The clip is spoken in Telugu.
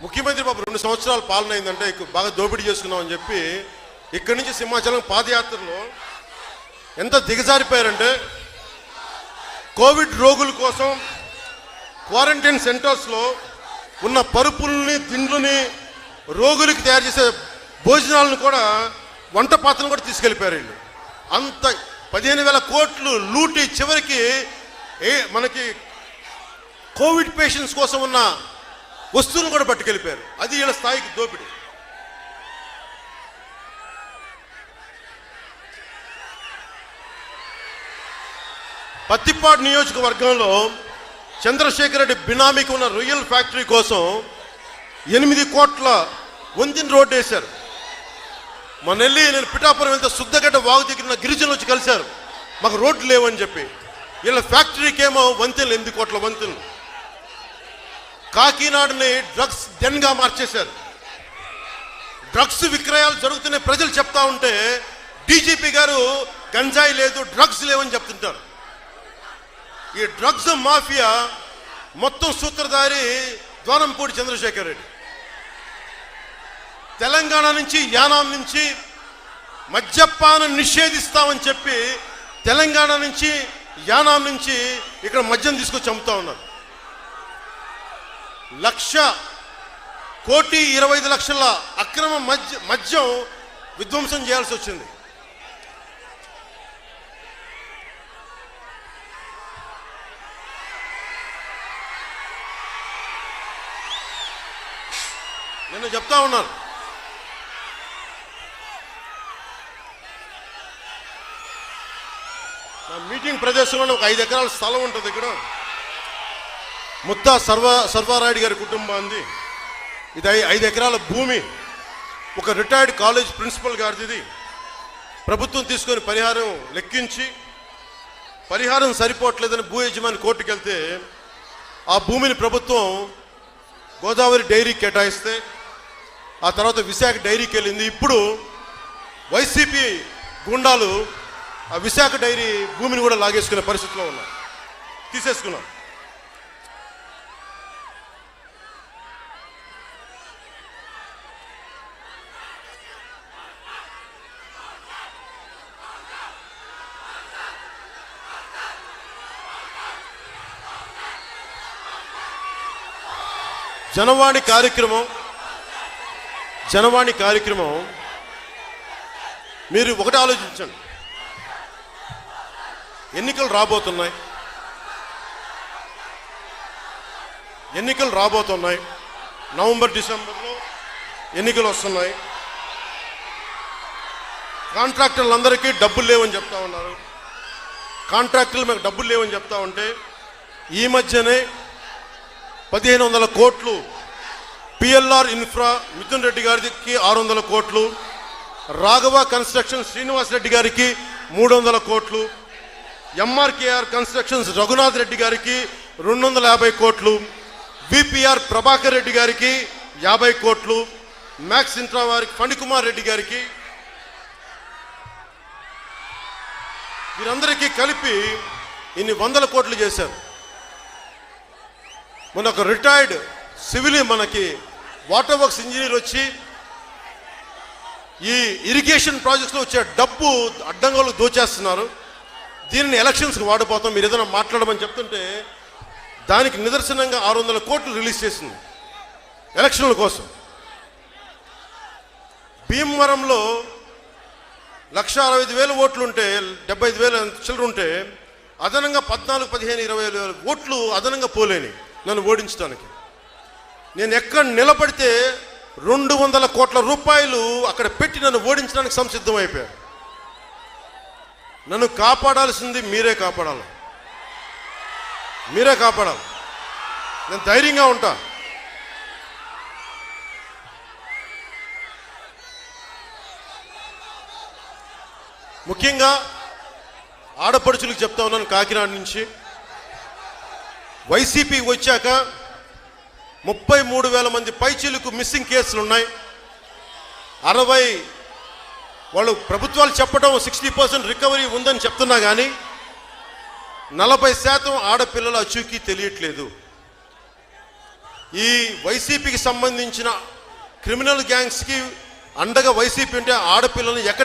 ముఖ్యమంత్రి బాబు రెండు సంవత్సరాల పాలన బాగా దోపిడీ చేసుకున్నాం అని చెప్పి ఇక్కడి నుంచి సింహాచలం పాదయాత్రలో ఎంత దిగజారిపోయారంటే కోవిడ్ రోగుల కోసం క్వారంటైన్ సెంటర్స్లో ఉన్న పరుపుల్ని తిండ్లని రోగులకి తయారు చేసే భోజనాలను కూడా వంట పాత్రను కూడా తీసుకెళ్ళిపోయారు వీళ్ళు. అంత పదిహేను వేల కోట్లు లూటి చివరికి ఏ మనకి కోవిడ్ పేషెంట్స్ కోసం ఉన్న వస్తువులను కూడా పట్టుకెళ్ళిపోయారు. అది వీళ్ళ స్థాయికి దోపిడీ. పత్తిపాడు నియోజకవర్గంలో చంద్రశేఖర్ రెడ్డి బినామీకి ఉన్న రొయ్యల్ ఫ్యాక్టరీ కోసం ఎనిమిది కోట్ల వంతిన రోడ్డు వేశారు. మన వెళ్ళి నేను పిఠాపురం వెళ్తే శుద్ధగడ్డ వాగు దగ్గర గిరిజనులు వచ్చి కలిశారు. మాకు రోడ్లు లేవని చెప్పి. వీళ్ళ ఫ్యాక్టరీకేమో వంతెనలు ఎనిమిది కోట్ల వంతెనలు. కాకినాడని డ్రగ్స్ డెన్గా మార్చేశారు. డ్రగ్స్ విక్రయాలు జరుగుతున్నాయి. ప్రజలు చెప్తా ఉంటే డీజీపీ గారు గంజాయి లేదు డ్రగ్స్ లేవని చెప్తుంటారు. ఈ డ్రగ్స్ మాఫియా మొత్తం సూత్రధారి ద్వారంపూడి చంద్రశేఖర్ రెడ్డి. తెలంగాణ నుంచి యానాం నుంచి మద్యపానం నిషేధిస్తామని చెప్పి తెలంగాణ నుంచి యానాం నుంచి ఇక్కడ మద్యం తీసుకొచ్చి అమ్ముతా ఉన్నారు. లక్ష కోటి ఇరవై ఐదు లక్షల అక్రమ మద్య మద్యం విధ్వంసం చేయాల్సి వచ్చింది. నిన్న చెప్తా ఉన్నాను నా మీటింగ్ ప్రదేశంలో ఒక ఐదు ఎకరాల స్థలం ఉంటుంది ఇక్కడ. ముత్తా సర్వ సర్వారాయుడు గారి కుటుంబాన్ని. ఇది ఐ- ఐదు ఎకరాల భూమి. ఒక రిటైర్డ్ కాలేజ్ ప్రిన్సిపల్ గారిది. ఇది ప్రభుత్వం తీసుకొని పరిహారం లెక్కించి పరిహారం సరిపోవట్లేదని భూ యజమాని కోర్టుకు వెళ్తే ఆ భూమిని ప్రభుత్వం గోదావరి డైరీకి కేటాయిస్తే ఆ తర్వాత విశాఖ డైరీకి వెళ్ళింది. ఇప్పుడు వైసీపీ గుండాలు ఆ విశాఖ డైరీ భూమిని కూడా లాగేసుకునే పరిస్థితిలో ఉన్నాం. తీసేసుకున్నాం. జనవాణి కార్యక్రమం జనవాణి కార్యక్రమం మీరు ఒకటి ఆలోచించండి. ఎన్నికలు రాబోతున్నాయి. ఎన్నికలు రాబోతున్నాయి. నవంబర్ డిసెంబర్లో ఎన్నికలు వస్తున్నాయి. కాంట్రాక్టర్లందరికీ డబ్బులు లేవని చెప్తా ఉన్నారు. కాంట్రాక్టర్లు మాకు డబ్బులు లేవని చెప్తా ఉంటే ఈ మధ్యనే పదిహేను వందల కోట్లు. పిఎల్ఆర్ ఇన్ఫ్రా మిథున్ రెడ్డి గారికి ఆరు వందల కోట్లు. రాఘవ కన్స్ట్రక్షన్ శ్రీనివాస్ రెడ్డి గారికి మూడు వందల కోట్లు. ఎంఆర్కేఆర్ కన్స్ట్రక్షన్స్ రఘునాథ్ రెడ్డి గారికి రెండు వందల యాభై కోట్లు. విపిఆర్ ప్రభాకర్ రెడ్డి గారికి యాభై కోట్లు. మ్యాక్స్ ఇంట్రా వారికి ఫణికుమార్ రెడ్డి గారికి. వీరందరికీ కలిపి ఇన్ని వందల కోట్లు చేశారు. మన ఒక రిటైర్డ్ సివిల్ మనకి వాటర్ వర్క్స్ ఇంజనీర్ వచ్చి ఈ ఇరిగేషన్ ప్రాజెక్ట్స్లో వచ్చే డబ్బు అడ్డంగాలు దోచేస్తున్నారు. దీనిని ఎలక్షన్స్కి వాడిపోతాం మీరు ఏదైనా మాట్లాడమని చెప్తుంటే దానికి నిదర్శనంగా ఆరు వందల కోట్లు రిలీజ్ చేసింది ఎలక్షన్ల కోసం. భీమవరంలో లక్ష అరవై ఐదు వేల ఓట్లు ఉంటే డెబ్బై ఐదు వేల చిల్లర ఉంటే అదనంగా పద్నాలుగు పదిహేను ఇరవై వేల ఓట్లు అదనంగా పోలేని నన్ను ఓడించడానికి. నేను ఎక్కడ నిలబడితే రెండు వందల కోట్ల రూపాయలు అక్కడ పెట్టి నన్ను ఓడించడానికి సంసిద్ధం నన్ను కాపాడాల్సింది మీరే కాపాడాలి. మీరే కాపాడాలి. నేను ధైర్యంగా ఉంటా. ముఖ్యంగా ఆడపడుచులకు చెప్తా ఉన్నాను కాకినాడ నుంచి. వైసీపీ వచ్చాక ముప్పై మూడు వేల మంది పైచీలకు మిస్సింగ్ కేసులు ఉన్నాయి అరవై వాళ్ళు ప్రభుత్వాలు చెప్పడం సిక్స్టీ పర్సెంట్ రికవరీ ఉందని చెప్తున్నా కానీ నలభై శాతం ఆడపిల్లల అచూకీ తెలియట్లేదు. ఈ వైసీపీకి సంబంధించిన క్రిమినల్ గ్యాంగ్స్కి అండగా వైసీపీ ఉంటే ఆడపిల్లల్ని ఎక్కడ